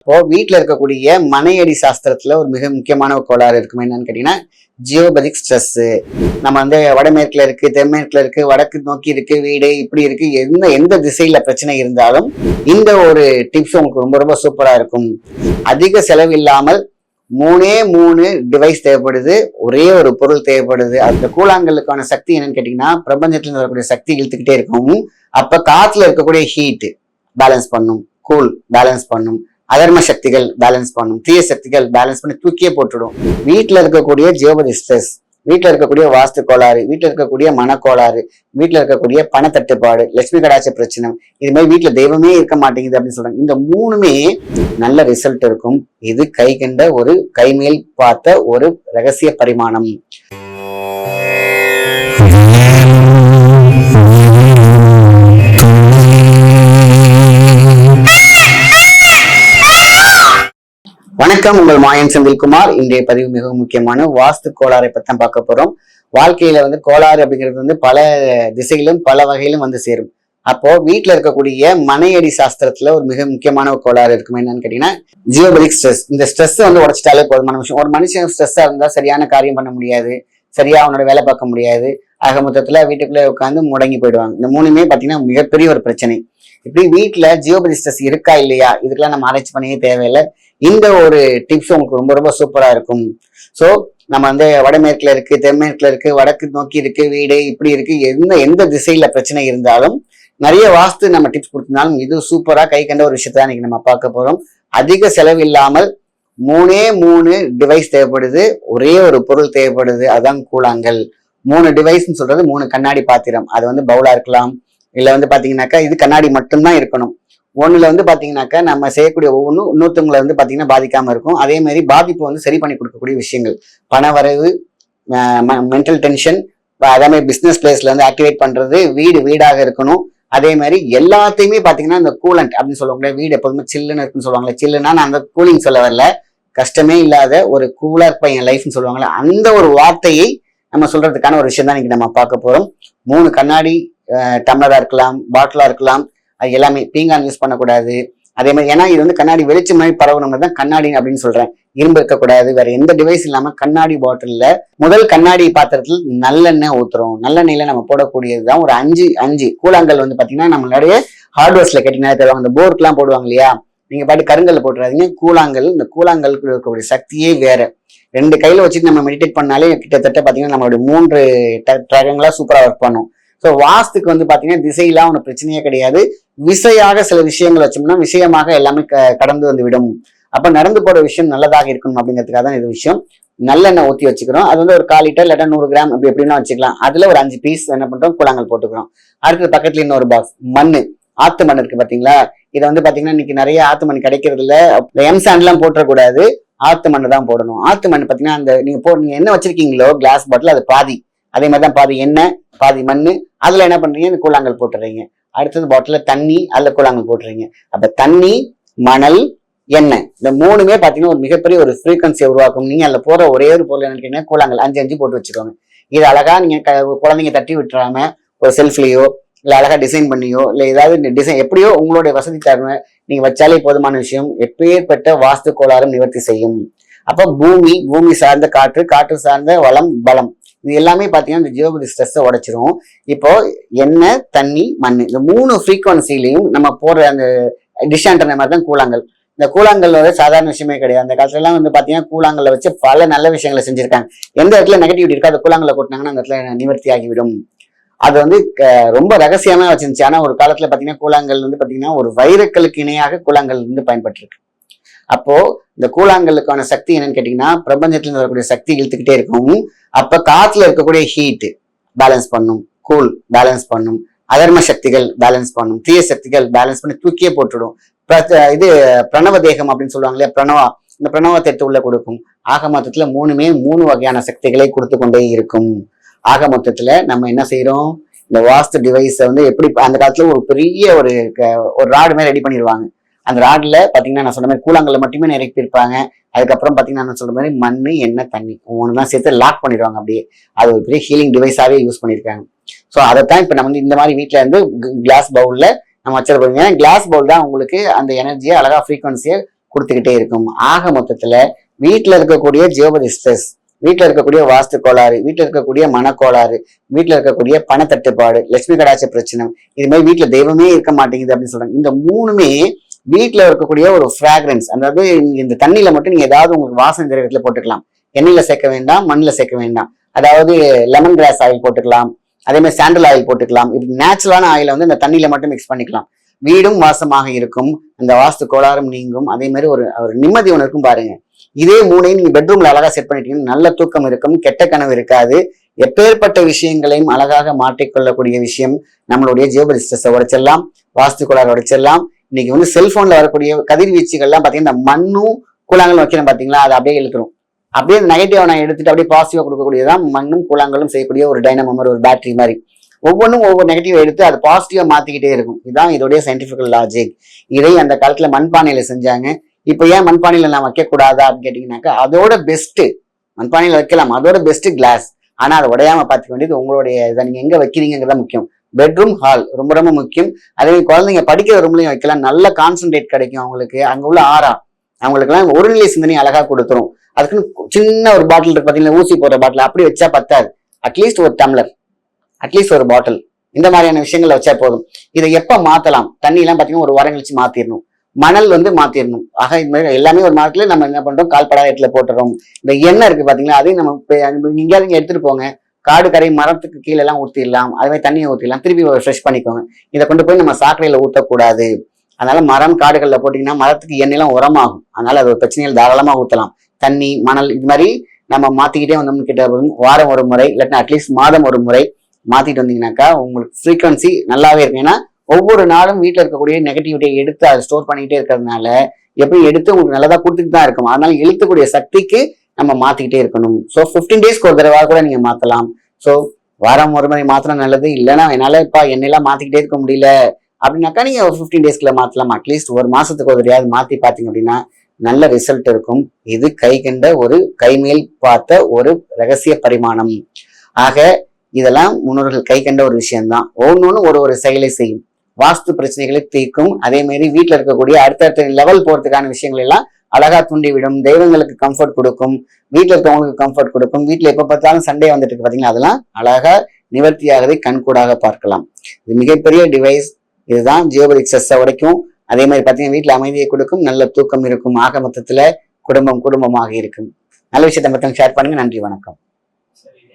இப்போ வீட்டில் இருக்கக்கூடிய மனையடி சாஸ்திரத்துல ஒரு மிக முக்கியமான ஒரு கோளாறு இருக்கும் என்னன்னு கேட்டீங்கன்னா ஜியோபதிக் ஸ்ட்ரெஸ். நம்ம வந்து வடமேற்குல இருக்கு தென்மேற்குல இருக்கு வடக்கு நோக்கி இருக்கு வீடு இப்படி இருக்கு எந்த எந்த திசையில பிரச்சனை இருந்தாலும் இந்த ஒரு டிப்ஸ் உங்களுக்கு ரொம்ப ரொம்ப சூப்பரா இருக்கும். அதிக செலவு இல்லாமல் மூணே மூணு டிவைஸ் தேவைப்படுது ஒரே ஒரு பொருள் தேவைப்படுது. அந்த கூழாங்கலுக்கான சக்தி என்னன்னு கேட்டீங்கன்னா பிரபஞ்சத்துல வரக்கூடிய சக்தி இழுத்துக்கிட்டே இருக்கும். அப்ப காத்துல இருக்கக்கூடிய ஹீட் பேலன்ஸ் பண்ணும் கூல் பேலன்ஸ் பண்ணும். அதர்ம சக்திகள் பேலன்ஸ் பண்ணும். தீய சக்திகள் பேலன்ஸ் பண்ணி தூக்கியே போட்டுடும். வீட்டில் இருக்கக்கூடிய ஜியோபதி ஸ்ட்ரெஸ் வீட்டில் இருக்கக்கூடிய வாஸ்து கோளாறு வீட்டில் இருக்கக்கூடிய மனக்கோளாறு வீட்டில் இருக்கக்கூடிய பணத்தட்டுப்பாடு லட்சுமி கடாச்ச பிரச்சனை இது மாதிரி வீட்டில் தெய்வமே இருக்க மாட்டேங்குது அப்படின்னு சொல்றாங்க. இந்த மூணுமே நல்ல ரிசல்ட் இருக்கும். இது கை கண்ட ஒரு கைமேல் பார்த்த ஒரு ரகசிய பரிமாணம். வணக்கம் உங்கள் மாயன் செந்தில்குமார். இன்றைய பதிவு மிகவும் முக்கியமான வாஸ்து கோளாறை பத்தி பார்க்க போறோம். வாழ்க்கையில வந்து கோளாறு அப்படிங்கிறது வந்து பல திசையிலும் பல வகையிலும் வந்து சேரும். அப்போ வீட்டில் இருக்கக்கூடிய மனையடி சாஸ்திரத்துல ஒரு மிக முக்கியமான ஒரு கோளாறு இருக்கும் என்னன்னு கேட்டீங்கன்னா ஜியோபதிக் ஸ்ட்ரெஸ் இந்த ஸ்ட்ரெஸ் வந்து உடைச்சிட்டாலே போதுமான விஷயம். ஒரு மனுஷன் ஸ்ட்ரெஸ்ஸா இருந்தா சரியான காரியம் பண்ண முடியாது. சரியா அவனோட வேலை பார்க்க முடியாது. ஆக மொத்தத்துல வீட்டுக்குள்ளே உட்காந்து முடங்கி போயிடுவாங்க. இந்த மூணுமே பார்த்தீங்கன்னா மிகப்பெரிய ஒரு பிரச்சனை. இப்படி வீட்டில் ஜியோபதி ஸ்ட்ரெஸ் இருக்கா இல்லையா? இதுக்கெல்லாம் நம்ம ஆராய்ச்சி பண்ணவே தேவையில்லை. இந்த ஒரு டிப்ஸ் உங்களுக்கு ரொம்ப ரொம்ப சூப்பரா இருக்கும். ஸோ நம்ம வந்து வடமேற்குல இருக்கு தென்மேற்குல இருக்கு வடக்கு நோக்கி இருக்கு வீடு இப்படி இருக்கு எந்த எந்த திசையில பிரச்சனை இருந்தாலும் நிறைய வாஸ்து நம்ம டிப்ஸ் கொடுத்திருந்தாலும் இது சூப்பரா கை கண்ட ஒரு விஷயத்த இன்னைக்கு நம்ம பார்க்க போறோம். அதிக செலவு இல்லாமல் மூணே மூணு டிவைஸ் தேவைப்படுது ஒரே ஒரு பொருள் தேவைப்படுது அதுதான் கூழாங்கல். மூணு டிவைஸ்னு சொல்றது மூணு கண்ணாடி பாத்திரம். அது வந்து பவுலா இருக்கலாம் இல்லை வந்து பாத்தீங்கன்னாக்கா இது கண்ணாடி மட்டும்தான் இருக்கணும். ஒன்றில் வந்து பார்த்தீங்கன்னாக்கா நம்ம செய்யக்கூடிய ஒவ்வொன்றும் இன்னொருத்தவங்களை வந்து பார்த்தீங்கன்னா பாதிக்காமல் இருக்கும். அதே மாதிரி பாதிப்பு வந்து சரி பண்ணி கொடுக்கக்கூடிய விஷயங்கள். பண வரவு மென்டல் டென்ஷன் அதே மாதிரி பிஸ்னஸ் பிளேஸ்ல வந்து ஆக்டிவேட் பண்ணுறது வீடு வீடாக இருக்கணும். அதே மாதிரி எல்லாத்தையுமே பார்த்தீங்கன்னா இந்த கூலண்ட் அப்படின்னு சொல்லுவாங்களே வீடு எப்போதுமே சில்லுன்னு இருக்குன்னு சொல்லுவாங்களே சில்லுன்னா நான் அந்த கூலிங் சொல்ல வரல. கஷ்டமே இல்லாத ஒரு கூலர் பையன் லைஃப்னு சொல்லுவாங்களே அந்த ஒரு வார்த்தையை நம்ம சொல்றதுக்கான ஒரு விஷயம் தான் இன்னைக்கு நம்ம பார்க்க போகிறோம் மூணு கண்ணாடி டம்ளராக இருக்கலாம் பாட்டிலாக இருக்கலாம் அது எல்லாமே பீங்கான் யூஸ் பண்ணக்கூடாது. அதே மாதிரி ஏன்னா இது வந்து கண்ணாடி வெளிச்சம் மாதிரி பரவணும் தான் கண்ணாடி அப்படின்னு சொல்றேன். இரும்பு இருக்கக்கூடாது வேற எந்த டிவைஸ் இல்லாம கண்ணாடி பாட்டில்ல முதல் கண்ணாடி பாத்திரத்தில் நல்லெண்ணெய் ஊத்துறோம். நல்லெண்ணெயில நம்ம போடக்கூடியது தான் ஒரு அஞ்சு அஞ்சு. கூழாங்கல் வந்து பாத்தீங்கன்னா நம்மளுடைய ஹார்ட்வேர்ஸ்ல கேட்டீங்கன்னா தருவாங்க. அந்த போர்க்கெல்லாம் போடுவாங்க இல்லையா? நீங்க பாட்டு கருங்கல்ல போட்டுறாதீங்க. கூழாங்கல் இந்த கூழாங்கலுக்கு இருக்கக்கூடிய சக்தியே வேற. ரெண்டு கையில வச்சுட்டு நம்ம மெடிடேட் பண்ணாலே கிட்டத்தட்ட பாத்தீங்கன்னா நம்மளுடைய மூன்று ட்ராகங்களா சூப்பரா ஒர்க் பண்ணும். ஸோ வாஸ்துக்கு வந்து பார்த்தீங்கன்னா திசையெல்லாம் ஒன்றும் பிரச்சனையே கிடையாது. விசையாக சில விஷயங்கள் வச்சோம்னா விஷயமாக எல்லாமே கடந்து வந்து விடும். அப்போ நடந்து போற விஷயம் நல்லதாக இருக்கணும் அப்படிங்கிறதுக்காக தான் இது விஷயம். நல்லெண்ணெய் ஊற்றி வச்சுக்கிறோம். அது வந்து ஒரு கால் லிட்டர் இல்லாட்டா நூறு கிராம் அப்படி எப்படின்னா வச்சுக்கலாம். அதில் ஒரு அஞ்சு பீஸ் என்ன பண்ணுறோம் கூழாங்கல் போட்டுக்கிறோம். அடுத்தது பக்கத்துல இன்னொரு பாக்ஸ் மண் ஆத்து மண் இருக்கு பார்த்தீங்களா இதை வந்து பார்த்தீங்கன்னா இன்னைக்கு நிறைய ஆத்து மண் கிடைக்கிறது இல்லை எம் சாண்ட்லாம் போட்டுறக்கூடாது. ஆத்து மண் தான் போடணும். ஆத்து மண் பார்த்தீங்கன்னா அந்த நீங்கள் போ நீங்கள் என்ன வச்சிருக்கீங்களோ கிளாஸ் பாட்டில் அது பாதி. அதே மாதிரி தான் பாதி எண்ணெய் பாதி மண் அதில் என்ன பண்ணுறீங்க இந்த கூழாங்கல் போட்டுறீங்க. அடுத்தது பாட்டிலில் தண்ணி அதில் கூழாங்கல் போட்டுறீங்க. அப்போ தண்ணி மணல் எண்ணெய். இந்த மூணுமே பார்த்தீங்கன்னா ஒரு மிகப்பெரிய ஒரு ஃப்ரீக்வன்சியை உருவாக்கும். நீங்கள் அதில் போகிற ஒரே ஒரு பொருள் என்னன்னு கேட்டீங்கன்னா கூழாங்கல். அஞ்சு அஞ்சு போட்டு வச்சுக்கோங்க. இது அழகாக நீங்கள் க குழந்தைங்க தட்டி விட்டுறாம ஒரு செல்ஃப்லேயோ இல்லை அழகாக டிசைன் பண்ணியோ இல்லை ஏதாவது டிசைன் எப்படியோ உங்களுடைய வசதி தருவ நீங்கள் வச்சாலே போதுமான விஷயம் எப்பேற்பட்ட வாஸ்து கோளாறும் நிவர்த்தி செய்யும். அப்போ பூமி பூமி சார்ந்த காற்று காற்று சார்ந்த வளம் பலம். இது எல்லாமே பார்த்தீங்கன்னா இந்த ஜியோபதி ஸ்ட்ரெஸ்ஸை உடைச்சிரும். இப்போ எண்ணெய் தண்ணி மண் இந்த மூணு ஃப்ரீக்வன்சிலையும் நம்ம போடுற அந்த டிஷாண்டர் மாதிரி தான் கூழாங்கல். இந்த கூழாங்கல் வந்து சாதாரண விஷயமே கிடையாது. அந்த காலத்துலலாம் வந்து பார்த்தீங்கன்னா கூழாங்கல்ல வச்சு பல நல்ல விஷயங்களை செஞ்சுருக்காங்க. எந்த இடத்துல நெகட்டிவிட்டி இருக்கோ அந்த கூழாங்கல்ல கொட்டினாங்கன்னா அந்த இடத்துல நிவர்த்தி ஆகிவிடும். அது வந்து ரொம்ப ரகசியமாக வச்சிருந்துச்சு. ஆனால் ஒரு காலத்தில் பார்த்தீங்கன்னா கூழாங்கல் வந்து பார்த்தீங்கன்னா ஒரு வைரக்கலுக்கு இணையாக கூழாங்கல் வந்து பயன்பட்டுருக்கு. அப்போ இந்த கூழாங்கலுக்கான சக்தி என்னன்னு கேட்டீங்கன்னா பிரபஞ்சத்துல வரக்கூடிய சக்தி இழுத்துக்கிட்டே இருக்கும். அப்ப காத்துல இருக்கக்கூடிய ஹீட் பேலன்ஸ் பண்ணும். கூல் பேலன்ஸ் பண்ணும். அதர்ம சக்திகள் பேலன்ஸ் பண்ணும். தீய சக்திகள் பேலன்ஸ் பண்ணி தூக்கியே போட்டுடும். இது பிரணவ தேகம் அப்படின்னு சொல்லுவாங்க இல்லையா பிரணவா. இந்த பிரணவத்தை எடுத்து உள்ள கொடுக்கும். ஆக மொத்தத்துல மூணுமே மூணு வகையான சக்திகளை கொடுத்து கொண்டே இருக்கும். ஆக மொத்தத்துல நம்ம என்ன செய்யறோம் இந்த வாஸ்து டிவைஸை வந்து எப்படி அந்த காலத்துல ஒரு பெரிய ஒரு ஒரு ராடு மாதிரி ரெடி பண்ணிடுவாங்க அந்த ராட்ல பாத்தீங்கன்னா நான் சொன்ன மாதிரி கூழாங்கல்ல மட்டுமே நிரப்பியிருப்பாங்க அதுக்கப்புறம் பாத்தீங்கன்னா நான் சொல்ற மாதிரி மண் எண்ணெய் தண்ணி ஒன்று தான் சேர்த்து லாக் பண்ணிடுவாங்க அப்படியே. அது ஒரு பெரிய ஹீலிங் டிவைஸாவே யூஸ் பண்ணியிருக்காங்க. ஸோ அதைத்தான் இப்போ நம்ம வந்து இந்த மாதிரி வீட்டில் இருந்து கிளாஸ் பவுல்ல நம்ம வச்சிருப்போம் ஏன்னா கிளாஸ் பவுல் தான் உங்களுக்கு அந்த எனர்ஜியை அழகா ஃப்ரீக்வன்சியை கொடுத்துக்கிட்டே இருக்கும். ஆக மொத்தத்துல வீட்டில் இருக்கக்கூடிய ஜியோபதி ஸ்ட்ரெஸ் வீட்டில் இருக்கக்கூடிய வாஸ்து கோளாறு வீட்டில் இருக்கக்கூடிய மனக்கோளாறு வீட்டில் இருக்கக்கூடிய பணத்தட்டுப்பாடு லட்சுமி கடாட்ச பிரச்சனை இது மாதிரி வீட்டில் தெய்வமே இருக்க மாட்டேங்குது அப்படின்னு சொல்றாங்க. இந்த மூணுமே வீட்டில் இருக்கக்கூடிய ஒரு ஃப்ராக்ரன்ஸ் அதாவது இந்த தண்ணியில் மட்டும் நீங்க ஏதாவது உங்களுக்கு வாசனை இடத்துல போட்டுக்கலாம். எண்ணெயில் சேர்க்க வேண்டாம் மண்ணில் சேர்க்க வேண்டாம். அதாவது லெமன் கிராஸ் ஆயில் போட்டுக்கலாம். அதே மாதிரி சாண்டல் ஆயில் போட்டுக்கலாம். இப்படி நேச்சுரலான ஆயிலை வந்து இந்த தண்ணியில் மட்டும் மிக்ஸ் பண்ணிக்கலாம். வீடும் வாசமாக இருக்கும். அந்த வாஸ்து கோளாறும் நீங்கும். அதே மாதிரி ஒரு ஒரு நிம்மதி ஒன்று இருக்கும் பாருங்க. இதே மூணையும் நீங்கள் பெட்ரூம்ல அழகாக செட் பண்ணிட்டீங்கன்னா நல்ல தூக்கம் இருக்கும் கெட்ட கனவு இருக்காது. எப்பேற்பட்ட விஷயங்களையும் அழகாக மாற்றிக்கொள்ளக்கூடிய விஷயம் நம்மளுடைய ஜியோபரிஸ்டஸை உடைச்சிடலாம் வாஸ்து கோளாறு உடைச்சிடலாம். இன்னைக்கு வந்து செல்போன்ல வரக்கூடிய கதிர்வீச்சுகள்லாம் பாத்தீங்கன்னா இந்த மண்ணும் கூழாங்கலும் வைக்கிறோம் பாத்தீங்களா? அதை அப்படியே இழுத்துரும். அப்படியே அந்த நெகட்டிவ் நான் எடுத்துட்டு அப்படியே பாசிட்டிவா கொடுக்கக்கூடியதான் மண்ணும் கூழாங்கலும் செய்யக்கூடிய ஒரு டைனமோ மாதிரி ஒரு பேட்டரி மாதிரி. ஒவ்வொன்றும் ஒவ்வொரு நெகட்டிவ் எடுத்து அது பாசிட்டிவா மாத்திக்கிட்டே இருக்கும். இதுதான் இதோடைய சயின்டிபிக்கல் லாஜிக் இதை அந்த காலத்துல மண்பானையில செஞ்சாங்க. இப்போ ஏன் மண்பானையில நான் வைக்க கூடாதா அப்படின்னு கேட்டீங்கன்னாக்கா அதோட பெஸ்ட் மண்பானையில வைக்கலாம். அதோட பெஸ்ட் கிளாஸ் ஆனா அதை உடையாம பார்த்துக்க வேண்டியது உங்களுடைய இதை நீங்க எங்க வைக்கிறீங்கிறத முக்கியம். பெட்ரூம் ஹால் ரொம்ப ரொம்ப முக்கியம். அதே குழந்தைங்க படிக்கிற ரூம்லையும் வைக்கலாம். நல்ல கான்சென்ட்ரேட் கிடைக்கும் அவங்களுக்கு. அங்க உள்ள ஆறா அவங்களுக்குலாம் ஒருநிலை சிந்தனை அழகா கொடுத்துரும். அதுக்குன்னு சின்ன ஒரு பாட்டில் இருக்கு பார்த்தீங்கன்னா ஊசி போடுற பாட்டில் அப்படி வச்சா பத்தாது. அட்லீஸ்ட் ஒரு டம்ளர் அட்லீஸ்ட் ஒரு பாட்டில் இந்த மாதிரியான விஷயங்களை வச்சா போதும். இதை எப்ப மாத்தலாம்? தண்ணி எல்லாம் பாத்தீங்கன்னா ஒரு வாரம் கழிச்சு மாத்திரணும். மணல் வந்து மாத்திரணும். ஆக இது மாதிரி எல்லாமே ஒரு மாதத்துல நம்ம என்ன பண்றோம்? கால்படா இடத்துல போட்டுறோம். இந்த எண்ணெய் இருக்கு பாத்தீங்களா? அதையும் நம்ம எங்கேயாவது எடுத்துட்டு போங்க. காடு கரை மரத்துக்கு கீழே எல்லாம் ஊத்திடலாம் மாதிரி தண்ணியை ஊற்றிடலாம் திருப்பி ஃப்ரெஷ் பண்ணிக்கோங்க. இதை கொண்டு போய் நம்ம சாக்கடையில் ஊற்றக்கூடாது அதனால மரம் காடுகளில் போட்டிங்கன்னா மரத்துக்கு எண்ணெய்லாம் உரமாகும். அதனால அது ஒரு பிரச்சனைகள் தாராளமாக ஊற்றலாம் தண்ணி மணல் இது மாதிரி நம்ம மாற்றிக்கிட்டே வந்தோம்னு கிட்ட வாரம் ஒரு முறை இல்லாட்டினா அட்லீஸ்ட் மாதம் ஒரு முறை மாற்றிட்டு வந்தீங்கன்னாக்கா உங்களுக்கு ஃப்ரீக்வன்சி நல்லாவே இருக்கும். ஏன்னா ஒவ்வொரு நாளும் வீட்டில் இருக்கக்கூடிய நெகட்டிவிட்டியை எடுத்து அதை ஸ்டோர் பண்ணிக்கிட்டே இருக்கிறதுனால எப்படி எடுத்து உங்களுக்கு நல்லதாக கொடுத்துட்டு தான் இருக்கும். அதனால இழுத்தக்கூடிய சக்திக்கு நம்ம மாத்திக்கிட்டே இருக்கணும். ஸோ ஃபிஃப்டீன் டேஸ்க்கு ஒரு தடவை கூட நீங்க மாத்தலாம். ஸோ வாரம் ஒரு முறை மாத்திரம் நல்லது. இல்லைன்னா என்னால இப்போ என்னெல்லாம் மாத்திக்கிட்டே இருக்க முடியல. அப்படின்னாக்கா நீங்க ஒரு ஃபிஃப்டீன் டேஸ்க்குள்ள மாத்தலாம். அட்லீஸ்ட் ஒரு மாசத்துக்கு ஒரு தடையாவது மாத்தி பாத்தீங்க அப்படின்னா நல்ல ரிசல்ட் இருக்கும். இது கை கண்ட ஒரு கைமேல் பார்த்த ஒரு ரகசிய பரிமாணம். ஆக இதெல்லாம் முன்னோர்கள் கை கண்ட ஒரு விஷயம்தான். ஒவ்வொன்றும் ஒரு ஒரு செயலை செய்யும். வாஸ்து பிரச்சனைகளை தீர்க்கும். அதே மாதிரி வீட்டில் இருக்கக்கூடிய அடுத்தடுத்த லெவல் போறதுக்கான விஷயங்கள் எல்லாம் அழகா தூண்டிவிடும். தெய்வங்களுக்கு கம்ஃபர்ட் கொடுக்கும். வீட்டில் இருக்கவங்களுக்கு கம்ஃபர்ட் கொடுக்கும். வீட்டில் எப்போ பார்த்தாலும் சண்டே வந்துட்டு இருக்கு அதெல்லாம் அழகா நிவர்த்தியாகவே கண்கூடாக பார்க்கலாம். இது மிகப்பெரிய டிவைஸ் இதுதான் ஜியோபலிக்ஸஸை வரைக்கும். உடைக்கும் அதே மாதிரி பார்த்தீங்கன்னா வீட்டில் அமைதியை கொடுக்கும். நல்ல தூக்கம் இருக்கும். ஆக மொத்தத்தில் குடும்பம் குடும்பமாக இருக்கும். நல்ல விஷயத்தை மட்டும் ஷேர் பண்ணுங்க. நன்றி வணக்கம்.